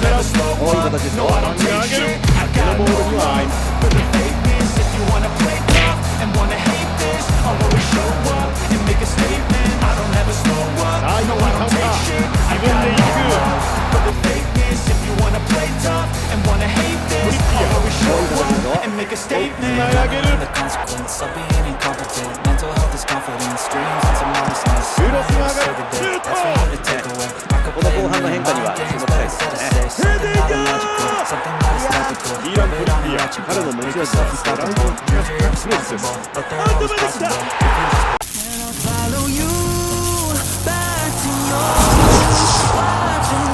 don't let. No, I don't take shit. I got no line for the fakeness. If you wanna play tough and wanna hate this, I'll always show up and make a statement. I don't ever slow up. I I don't take shit. I got no line for the fakeness. If you wanna play tough and wanna hate this, I'll always show up and make a statement. I'm the consequence of being incompetent. Mental health is confidence. Dreams.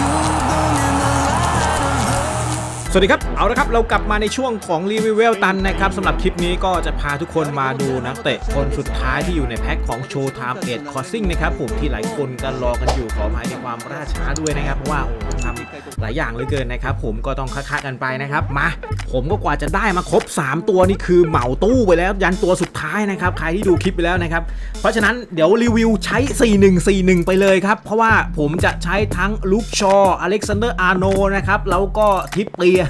You burn in the light of the สวัสดีครับ เอาละครับ เรากลับมาในช่วงของรีวิวเวลตันนะครับสำหรับคลิปนี้ก็จะพาทุกคนมาดูนักเตะคนสุดท้ายที่อยู่ในแพ็คของ Showtime 8 Crossing นะครับผมที่หลายคนกันรอกันอยู่ขออภัยในความราช้าด้วยนะครับ เพราะว่าโอ้ทำ หลายอย่างเลือเกินนะครับ ผมก็ต้องค้าๆกันไปนะครับ มา ผมก็กว่าจะได้มาครบ 3 ตัวนี่คือเหมาตู้ไปแล้ว ยันตัวสุดท้ายนะครับ ใครที่ดูคลิปไปแล้วนะครับ เพราะฉะนั้นเดี๋ยวรีวิวใช้ 4141 ไปเลยครับ เพราะว่าผมจะใช้ทั้งลูกชออเล็กซานเดอร์อาร์โนนะครับ แล้วก็ทิปเปีย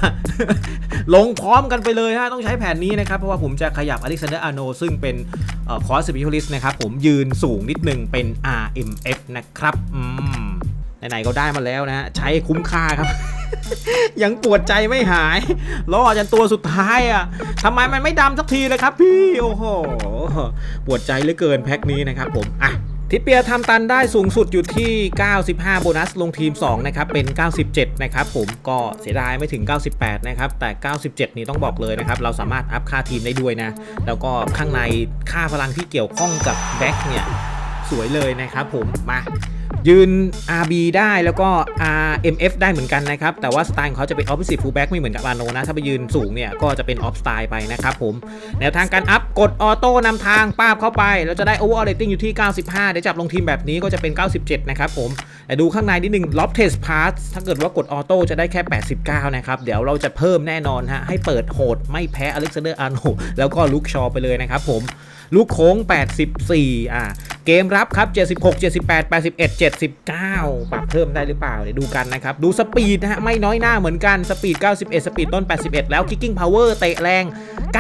ลงพร้อมกันไปเลยฮะต้องใช้แผนนี้นะครับ เพราะว่าผมจะขยับอเล็กซานเดอร์อาร์โนซึ่งเป็นคอร์สสปิคิลิสนะครับผมยืนสูงนิดนึงเป็น RMF นะครับอืม ไหนๆก็ได้มาแล้วนะฮะใช้คุ้มค่าครับ ยังปวดใจไม่หายรอจนตัวสุดท้ายอะทำไมมันไม่ดำสักทีเลยครับพี่โอ้โหปวดใจเหลือเกินแพ็คนี้นะครับผมอะทิปเปียทำตันได้สูงสุดอยู่ที่ 95 โบนัสลงทีม 2 นะครับ เป็น 97 นะครับผมก็เสียดายไม่ถึง 98 นะครับ แต่ 97 นี่ต้องบอกเลยนะครับ เราสามารถอัพค่าทีมได้ด้วยนะ แล้วก็ข้างในค่าพลังที่เกี่ยวข้องกับแบ็คเนี่ย สวยเลยนะครับผมมา ยืน RB ได้แล้วก็ RMF ได้เหมือนกันนะครับ แต่ว่าสไตล์ของเขาจะเป็น Offensive Fullback ไม่เหมือนกับอาโนนะ ถ้าไปยืนสูงเนี่ย ก็จะเป็น Off Style ไปนะครับผม แนวทางการอัพกดออโต้นำทางป้าบเข้าไปเราจะได้ Overall Rating อยู่ที่ 95 เดี๋ยวจับลงทีมแบบนี้ก็จะเป็น 97 นะครับผม แต่ดูข้างในนิดนึง Lob Test Pass ถ้าเกิดว่ากดออโต้จะได้แค่ 89 นะครับ เดี๋ยวเราจะเพิ่มแน่นอนฮะให้เปิดโหดไม่แพ้ Alexander Arnold แล้วก็ลุกชอไปเลยนะครับผมลูกโค้ง 84 อ่า เกมรับครับ 76 78 81 79 ปรับเพิ่มได้หรือเปล่า เดี๋ยวดูกันนะครับ ดูสปีดนะฮะ ไม่น้อยหน้าเหมือนกัน สปีด 91 สปีดต้น 81 แล้วคิกกิ้งพาวเวอร์เตะแรง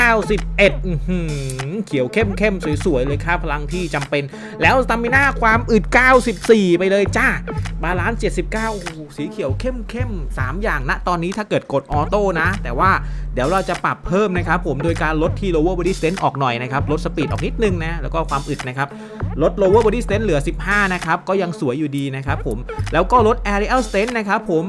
90 11เขียวเข้มเข้มสวยๆ เลยครับพลังที่จำเป็น แล้วสตามิน่าความอึด 94 ไปเลยจ้า บาลานซ์ 79โอ้โสีเขียวเข้มเข้ม3อย่างณนะตอนนี้ถ้าเกิดกดออโต้นะ แต่ว่าเดี๋ยวเราจะปรับเพิ่มนะครับผมโดยการลดที่ lower body strength ออกหน่อยนะครับ ลดสปีดออกนิดนึงนะ แล้วก็ความอึดนะครับ ลด lower body strength เหลือ 15 นะครับ ก็ยังสวยอยู่ดีนะครับผม แล้วก็ลด aerial strength นะครับผม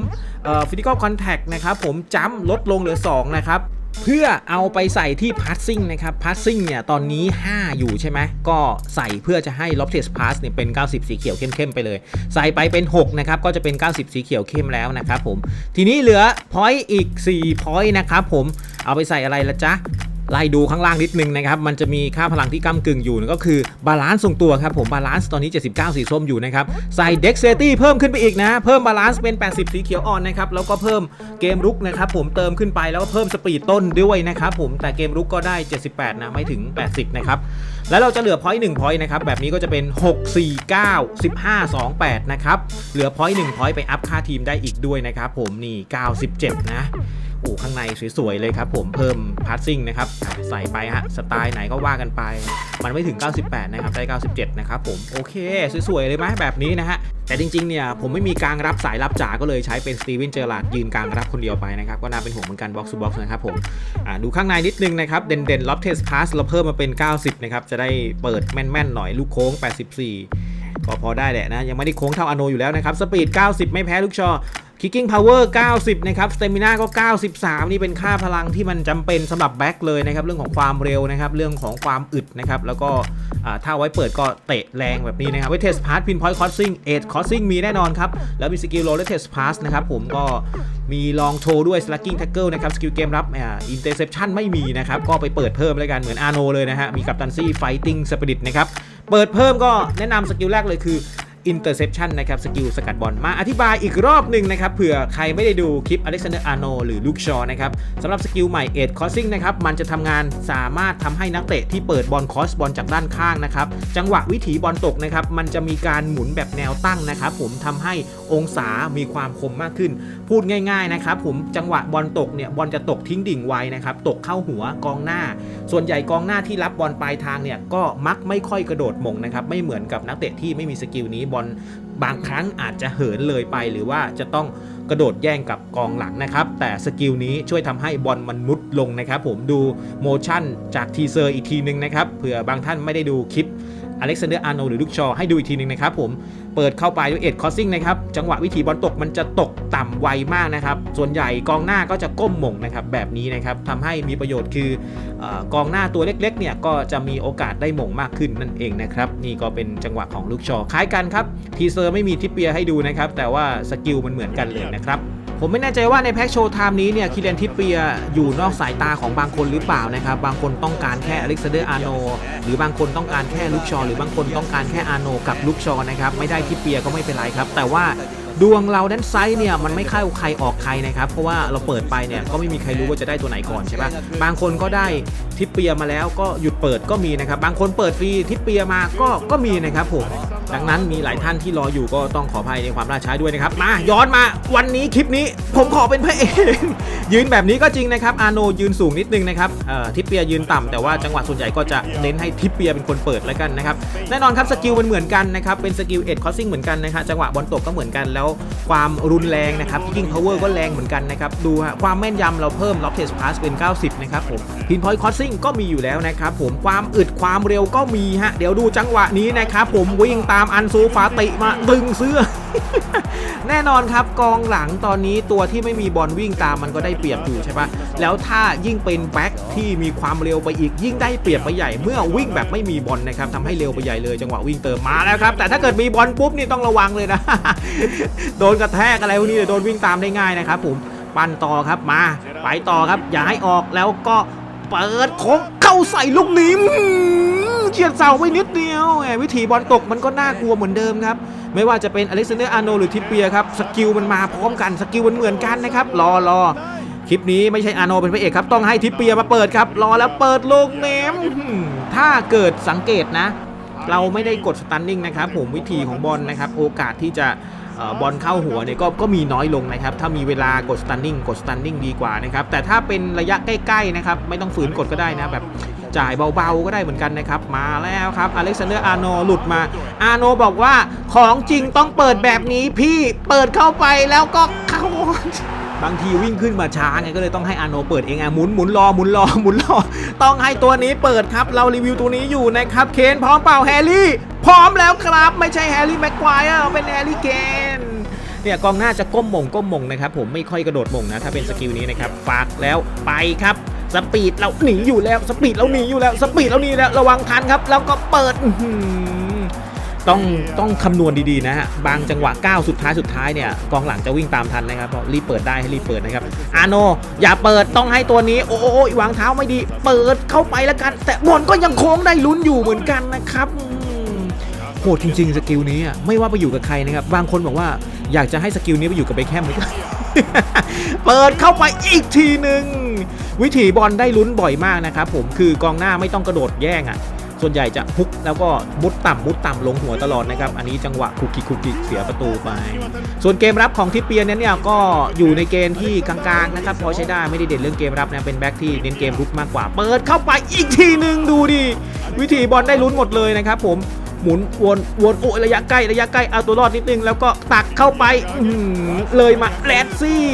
physical contact นะครับผมจ้ำลดลงเหลือ 2 นะครับ เพื่อเอาไปใส่ที่พัสซิ่งนะครับพัสซิ่งเนี่ยตอนนี้ 5 อยู่ใช่ไหมก็ใส่เพื่อจะให้ lob test pass เนี่ยเป็น 90 สีเขียวเข้มๆไปเลย ใส่ไปเป็น 6 นะครับ ก็จะเป็น 90 สีเขียวเข้มแล้วนะครับผม ทีนี้เหลือ point อีก 4 point นะครับผมเอาไปใส่อะไรละจ๊ะ ไล่ดูข้างล่างนิดนึงนะครับ มันจะมีค่าพลังที่ก้ากึ่งอยู่ก็คือบาลานซ์ทรงตัวครับผมบาลานซ์ตอนนี้ 79 สีส้มอยู่นะครับ ใส่ d e x t e r i t y เพิ่มขึ้นไปอีกนะ เพิ่มบาลานซ์เป็น 80 สีเขียวอ่อนนะครับ แล้วก็เพิ่มเกมรุกนะครับผมเติมขึ้นไปแล้วก็เพิ่มสปีดต้นด้วยนะครับผมแต่เกมรุกก็ได้ 78 นะ ไม่ถึง 80 นะครับ แล้วเราจะเหลือพอยต์1พอยต์นะครับแบบนี้ก็จะเป็น 6 4 9 15 2 8 นะครับเหลือพอยต์1พอยต์ไปอัพค่าทีมได้อีกด้วยนะครับผมนี่ 97 นะ โอ้ข้างในสวยๆเลยครับผมเพิ่มพาสซิ่งนะครับใส่ไปฮะสไตล์ไหนก็ว่ากันไป มันไม่ถึง 98 นะครับได้97 นะครับผมโอเค สวยๆเลยไหมแบบนี้นะฮะแต่จริงๆเนี่ยผมไม่มีกลางรับสายรับจ๋าก็เลยใช้เป็นสตีเวนเจอร์ลาดยืนกลางรับคนเดียวไปนะครับก็น่าเป็นห่วงเหมือนกันบ็อกซ์บ็อกซ์นะครับผมดูข้างในนิดนึงนะครับเด่นเด่นล็อบเทสพาสเราเพิ่มมาเป็น 90 นะครับจะได้เปิดแม่นๆหน่อยลูกโค้ง 84ก็พอได้แหละนะ ยังไม่ได้โค้งเท่าอโนอยู่แล้วนะครับ สปีด 90 ไม่แพ้ลูกชอ Kicking Power 90 นะครับ Stamina ก็ 93 นี่เป็นค่าพลังที่มันจำเป็นสำหรับแบ็คเลยนะครับ เรื่องของความเร็วนะครับ เรื่องของความอึดนะครับ แล้วก็ถ้าไว้เปิดก็เตะแรงแบบนี้นะครับไว้เทสพาร์ Pin Point Crossing 8 Crossing มีแน่นอนครับ แล้วมีสกิลโรลและเทสพาสนะครับผมก็มีลองโชว์ด้วย Slugging Tackle นะครับ สกิลเกมรับอ่า Interception ไม่มีนะครับ ก็ไปเปิดเพิ่มแล้วกันเหมือนอาโนเลยนะฮะมีกัปตันซี่ Fighting Spirit นะครับเปิดเพิ่มก็แนะนำสกิลแรกเลยคือ interception นะครับสกิลสกัดบอลมาอธิบายอีกรอบหนึ่งนะครับเผื่อใครไม่ได้ดูคลิปอเล็กซานเดอร์อาร์โนหรือลูกชอนะครับสำหรับสกิลใหม่เอ็ดคอสซิ่งนะครับมันจะทำงานสามารถทำให้นักเตะที่เปิดบอลคอสบอลจากด้านข้างนะครับจังหวะวิถีบอลตกนะครับมันจะมีการหมุนแบบแนวตั้งนะครับผมทำให้องศามีความคมมากขึ้น พูดง่ายๆนะครับผมจังหวะบอลตกเนี่ยบอลจะตกทิ้งดิ่งไว้นะครับตกเข้าหัวกองหน้า ส่วนใหญ่กองหน้าที่รับบอลปลายทางเนี่ยก็มักไม่ค่อยกระโดดมงนะครับไม่เหมือนกับนักเตะที่ไม่มีสกิลนี้บอลบางครั้งอาจจะเหินเลยไป หรือว่าจะต้องกระโดดแย่งกับกองหลังนะครับ แต่สกิลนี้ช่วยทำให้บอลมันมุดลงนะครับ ผมดูโมชั่นจากทีเซอร์อีกทีนึงนะครับเผื่อบางท่านไม่ได้ดูคลิป อเล็กซานเดอร์อาร์โนหรือลูกชอให้ดูอีกทีนึงนะครับผมเปิดเข้าไปด้วยเอ็ดคอสซิ่งนะครับจังหวะวิธีบอลตกมันจะตกต่ำไวมากนะครับ ส่วนใหญ่กองหน้าก็จะก้มหม่งนะครับแบบนี้นะครับทำให้มีประโยชน์คือออกองหน้าตัวเล็กๆเนี่ยก็จะมีโอกาสได้หม่งมากขึ้นนั่นเองนะครับนี่ก็เป็นจังหวะของลูกชอคล้ายกันครับทีเซอร์ไม่มีทิปเปียให้ดูนะครับแต่ว่าสกิลมันเหมือนกันเลยนะครับ ผมไม่แน่ใจว่าในแพ็กโชว์ไทม์นี้เนี่ยคิเลนทิปเปียอยู่นอกสายตาของบางคนหรือเปล่านะครับ บางคนต้องการแค่อเล็กซานเดอร์อาร์โนหรือบางคนต้องการแค่ลูกชอ หรือบางคนต้องการแค่อาร์โนกับลูกชอนะครับไม่ได้ทิปเปียก็ไม่เป็นไรครับ แต่ว่าดวงเราด้านไซด์เนี่ยมันไม่เข้าใครออกใครนะครับ เพราะว่าเราเปิดไปเนี่ยก็ไม่มีใครรู้ว่าจะได้ตัวไหนก่อนใช่ปะบางคนก็ได้ทิปเปียมาแล้วก็หยุดเปิดก็มีนะครับ บางคนเปิดฟรีทิปเปียมาก็ก็มีนะครับผม ดังนั้นมีหลายท่านที่รออยู่ก็ต้องขออภัยในความล่าช้าด้วยนะครับ มาย้อนมาวันนี้คลิปนี้ ผมขอเป็นพระเอกยืนแบบนี้ก็จริงนะครับอาโนยืนสูงนิดนึงนะครับทิปเปียยืนต่ำแต่ว่าจังหวะส่วนใหญ่ก็จะเน้นให้ทิปเปียเป็นคนเปิดแล้วกันนะครับแน่นอนครับสกิลมันเหมือนกันนะครับเป็นสกิลเอ็ดคอสซิ่งเหมือนกันนะครับจังหวะบอลตกก็เหมือนกันแล้วความรุนแรงนะครับยิงพาวเวอร์ก็แรงเหมือนกันนะครับดูฮะความแม่นยำเราเพิ่มล็อกเทสพาสเป็น 90 นะครับผมพินพอยต์คอสซิ่งก็มีอยู่แล้วนะครับผมความอึดความเร็วก็มีฮะเดี๋ยวดูจังหวะนี้นะครับผมวิ่งตามอันซูฟาติมาดึงเสื้อ แน่นอนครับกองหลังตอนนี้ตัวที่ไม่มีบอลวิ่งตามมันก็ได้เปรียบอยู่ใช่ปะแล้วถ้ายิ่งเป็นแบ็คที่มีความเร็วไปอีกยิ่งได้เปรียบไปใหญ่เมื่อวิ่งแบบไม่มีบอลนะครับทำให้เร็วไปใหญ่เลยจังหวะวิ่งเติมมาแล้วครับ แต่ถ้าเกิดมีบอลปุ๊บนี่ต้องระวังเลยนะ โดนกระแทกอะไรพวกนี้เดี๋ยโดนวิ่งตามได้ง่ายนะครับผมปั่นต่อครับมา ไปต่อครับอย่าให้ออกแล้วก็เปิดโค้งเข้าใส่ลูกนี้ เฉียดเสาไปนิดเดียวไงวิธีบอลตกมันก็น่ากลัวเหมือนเดิมครับ ไม่ว่าจะเป็นอเล็กซานเดอร์อาร์โนหรือทิปเปียครับสกิลมันมาพร้อมกันสกิลมันเหมือนกันนะครับรอรอคลิปนี้ไม่ใช่อาร์โนเป็นพระเอกครับ ต้องให้ทิปเปียมาเปิดครับ รอแล้วเปิดลงเนมถ้าเกิดสังเกตนะ เราไม่ได้กดสตันนิ่งนะครับ ผมวิธีของบอลนะครับ โอกาสที่จะ บอลเข้าหัวเนี่ยก็ก็มีน้อยลงนะครับถ้ามีเวลากดสตันนิ่งกดสตันนิ่งดีกว่านะครับแต่ถ้าเป็นระยะใกล้ๆนะครับไม่ต้องฝืนกดก็ได้นะแบบจ่ายเบาๆก็ได้เหมือนกันนะครับ มาแล้วครับอเล็กซานเดอร์อาโนหลุดมา อาโนบอกว่าของจริงต้องเปิดแบบนี้พี่เปิดเข้าไปแล้วก็เข้าบางทีวิ่งขึ้นมาช้าไงก็เลยต้องให้อาโนเปิดเองอะหมุนหมุนรอหมุนรอหมุนรอ ต้องให้ตัวนี้เปิดครับ เรารีวิวตัวนี้อยู่นะครับ เคนพร้อมเปล่าแฮร์รี่ พร้อมแล้วครับ ไม่ใช่แฮร์รี่แม็กควายอะเป็นแฮร์รี่เคน เนี่ยกองหน้าจะก้มมงก้มมงนะครับผมไม่ค่อยกระโดดมงนะถ้าเป็นสกิลนี้นะครับฝากแล้วไปครับสปีดเราหนีอยู่แล้วสปีดเราหนีอยู่แล้วสปีดเราหนีแล้วระวังทันครับ แล้วก็เปิดต้องต้องคำนวณดีๆนะฮะบางจังหวะก้าวสุดท้ายสุดท้ายเนี่ยกองหลังจะวิ่งตามทันนะครับเพราะรีบเปิดได้ให้รีบเปิดนะครับอาโนอย่าเปิดต้องให้ตัวนี้ โอ้โยวางเท้าไม่ดี เปิดเข้าไปแล้วกัน แต่บอลก็ยังโค้งได้ลุ้นอยู่เหมือนกันนะครับ โหดจริงๆสกิลนี้อะไม่ว่าไปอยู่กับใครนะครับบางคนบอกว่าอยากจะให้สกิลนี้ไปอยู่กับเบคแฮมเลยเปิดเข้าไปอีกทีหนึ่งวิถีบอลได้ลุ้นบ่อยมากนะครับผมคือกองหน้าไม่ต้องกระโดดแย่งอะ ส่วนใหญ่จะฮุกแล้วก็มุดต่ำมุดต่ำลงหัวตลอดนะครับ อันนี้จังหวะคุกกิคุกกิเสียประตูไป ส่วนเกมรับของทิปเปียนเนี่ยก็อยู่ในเกณฑ์ที่กลางๆนะครับพอใช้ได้ไม่ได้เด่นเรื่องเกมรับนะเป็นแบ็คที่เน้นเกมรุกมากกว่า เปิดเข้าไปอีกทีหนึ่งดูดิวิธีบอลได้ลุ้นหมดเลยนะครับผม หมุนวนวนโอ้ยระยะใกล้ระยะใกล้เอาตัวรอดนิดนึงแล้วก็ตักเข้าไปอืเลยมาแรดซี่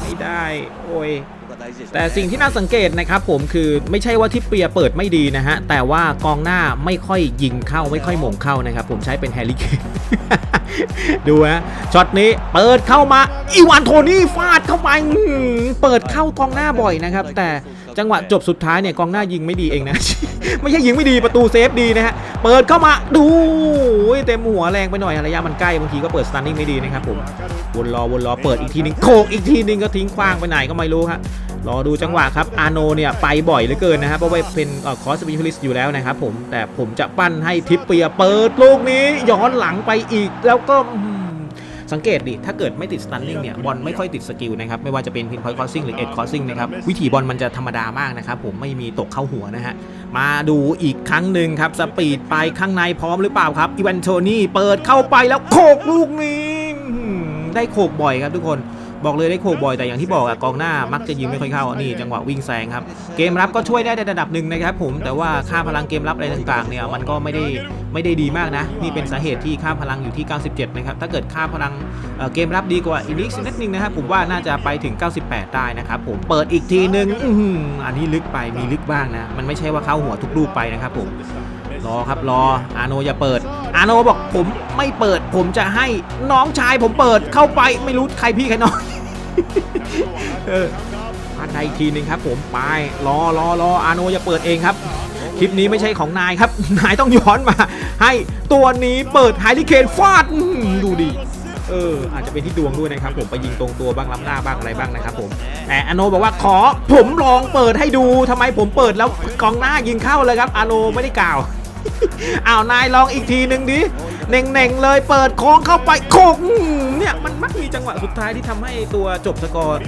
ไม่ได้โอ้ยแต่สิ่งที่น่าสังเกตนะครับผมคือไม่ใช่ว่าทิปเปียเปิดไม่ดีนะฮะ แต่ว่ากองหน้าไม่ค่อยยิงเข้าไม่ค่อยหม่งเข้านะครับ ผมใช้เป็นแฮร์รี่เคนดูฮะช็อตนี้เปิดเข้ามาอีวานโทนี่ฟาดเข้าไปเปิดเข้ากองหน้าบ่อยนะครับ แต่จังหวะจบสุดท้ายเนี่ยกองหน้ายิงไม่ดีเองนะ ไม่ใช่ยิงไม่ดีประตูเซฟดีนะฮะ เปิดเข้ามาดูโอ้ยเต็มหัวแรงไปหน่อยระยะมันใกล้บางทีก็เปิดสตันนิ่งไม่ดีนะครับผม วนรอวนรอเปิดอีกทีนึงโขกอีกทีนึงก็ทิ้งคว้างไปไหนก็ไม่รู้ฮะรอดูจังหวะครับ อาโนเนี่ยไปบ่อยเหลือเกินนะครับเพราะว่าเป็นคอสปิลิสอยู่แล้วนะครับผมแต่ผมจะปั้นให้ทิปเปียเปิดลูกนี้ย้อนหลังไปอีกแล้วก็ สังเกตดิ ถ้าเกิดไม่ติดสตันนิ่งเนี่ย บอลไม่ค่อยติดสกิลนะครับ ไม่ว่าจะเป็นพินพอยต์คอสซิ่งหรือเอ็ดคอสซิ่งนะครับ วิถีบอลมันจะธรรมดามากนะครับ ผมไม่มีตกเข้าหัวนะฮะ มาดูอีกครั้งหนึ่งครับ สปีดไปข้างในพร้อมหรือเปล่าครับอีวันโทนี่เปิดเข้าไปแล้วโขกลูกนี้ ได้โขกบ่อยครับทุกคน บอกเลยได้โขกบ่อยแต่อย่างที่บอกอะกองหน้ามักจะยิงไม่ค่อยเข้านี่จังหวะวิ่งแซงครับเกมรับก็ช่วยได้ในระดับหนึ่งนะครับผมแต่ว่าค่าพลังเกมรับอะไรต่างๆเนี่ยมันก็ไม่ได้ไม่ได้ดีมากนะนี่เป็นสาเหตุที่ค่าพลังอยู่ที่ 97 นะครับถ้าเกิดค่าพลังเเกมรับดีกว่าอีกนิดนิดนึงนะครับผมว่าน่าจะไปถึง 98 ได้นะครับผมเปิดอีกทีนึงอ,อันนี้ลึกไปมีลึกบ้างนะมันไม่ใช่ว่าเข้าหัวทุกลูกไปนะครับผม รอครับรออาโนอย่าเปิด อาโนบอกผมไม่เปิด ผมจะให้น้องชายผมเปิดเข้าไปไม่รู้ใครพี่ใครน้องเออพันใดอีกทีหนึ่งครับ ผมไปรอรอรออาโนอย่าเปิดเองครับ คลิปนี้ไม่ใช่ของนายครับ นายต้องย้อนมา ให้ตัวนี้เปิดไฮริเคนฟาดอื้อหือดูดิเอออาจจะเป็นที่ดวงด้วยนะครับ ผมไปยิงตรงตัวบ้างล้ำหน้าบ้างอะไรบ้างนะครับผมแต่อาโนบอกว่าขอผมลองเปิดให้ดูทำไมผมเปิดแล้วกองหน้ายิงเข้าเลยครับอาโนไม่ได้กล่าว อ้าวนายลองอีกทีหนึ่งดิเน่งๆเลยเปิดโค้งเข้าไปโค้งเนี่ยมันมักมีจังหวะสุดท้ายที่ทำให้ตัวจบสกอร์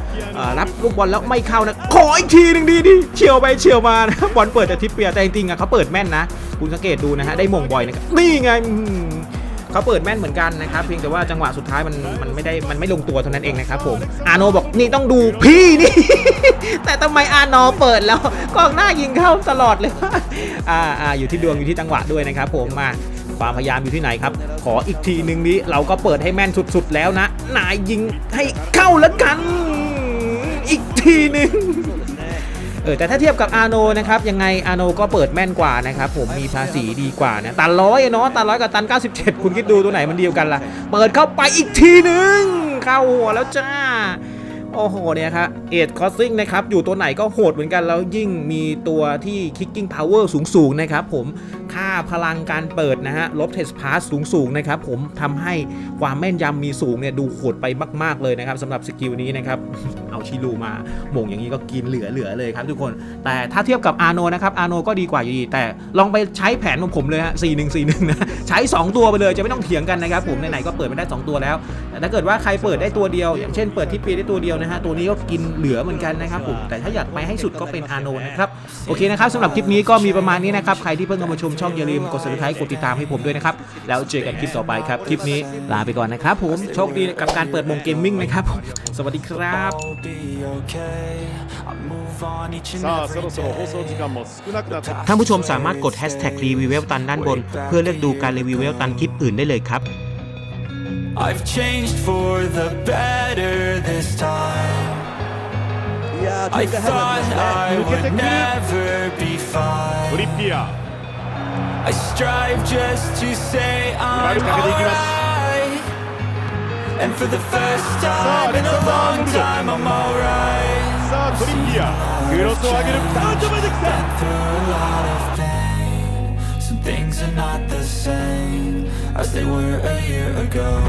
รับลูกบอลแล้วไม่เข้านะขออีกทีหนึ่งดีดิเฉียวไปเฉียวมานะบอลเปิดแต่ทิปเปียแต่จริงๆอะเขาเปิดแม่นนะ คุณสังเกตดูนะฮะได้มงบ่อยนะครับนี่ไง เขาเปิดแม่นเหมือนกันนะครับเพียงแต่ว่าจังหวะสุดท้ายมันมันไม่ได้มันไม่ลงตัวเท่านั้นเองนะครับผมอาโนบอกนี่ต้องดูพี่นี่ แต่ทำไมอาโนเปิดแล้วกองหน้ายิงเข้าตลอดเลยอ่าอ่าอยู่ที่ดวงอยู่ที่จังหวะด้วยนะครับผมมาความพยายามอยู่ที่ไหนครับ ขออีกทีหนึ่งนี้เราก็เปิดให้แม่นสุดๆแล้วนะ นายยิงให้เข้าแล้วกัน อีกทีหนึ่ง เออแต่ถ้าเทียบกับอาโนนะครับยังไงอาโนก็เปิดแม่นกว่านะครับผมมีภาษีดีกว่านะตันร้อยเนาะตันร้อยกับตัน 97 คุณคิดดูตัวไหนมันเดียวกันล่ะ เปิดเข้าไปอีกทีหนึ่งเข้าหัวแล้วจ้าโอ้โหเนี่ยครับเอ็ดคอสซิ่งนะครับอยู่ตัวไหนก็โหดเหมือนกันแล้วยิ่งมีตัวที่คิกกิ้งพาวเวอร์สูงๆนะครับผม ค่าพลังการเปิดนะฮะลบเทสพาสสูงๆนะครับผมทำให้ความแม่นยำมีสูงเนี่ยดูโหดไปมาก ๆเลยนะครับสำหรับสกิลนี้นะครับเอาชิลูมาหม่งอย่างนี้ก็กินเหลือๆเลยครับทุกคน แต่ถ้าเทียบกับอาโนนะครับอาโนก็ดีกว่าอยู่ดี แต่ลองไปใช้แผนของผมเลยฮะ4 1 4 1นะใช้ 2 ตัวไปเลยจะไม่ต้องเถียงกันนะครับผมไหนๆก็เปิดไม่ได้ 2 ตัวแล้วแต่ถ้าเกิดว่าใครเปิดได้ตัวเดียว อย่างเช่นเปิดทิปปีได้ตัวเดียวนะฮะตัวนี้ก็กินเหลือเหมือนกันนะครับผมแต่ถ้าอยากไปให้สุดก็เป็นอาโนนะครับโอเคนะครับสำหรับคลิปนี้ก็มีประมาณนี้นะครับใครที่เพิ่งเข้ามาชมช่องอย่าลืมกด subscribe กดติดตามให้ผมด้วยนะครับแล้วเจอกันคลิปต่อไปครับคลิปนี้ลาไปก่อนนะครับผมโชคดีกับการเปิดมงเกมมิ่งนะครับผมสวัสดีครับ I'll be okay. I move on each and さあそ every ろそろ放送 day. 時間も少なくなってきた ท่านผู้ชมสามารถกด hashtag รีวิวเวลตันด้านบน เพื่อเลือกดูการรีวิวเวลตันคลิปอื่นได้เลยครับ I've changed for the better this time. I thought I would never be ト fine. リッピア I strive just to say I'm alright. And for the first time in a long time, I'm alright. Some things are not the same as they were a year ago.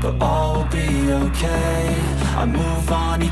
But all will be okay. I move on.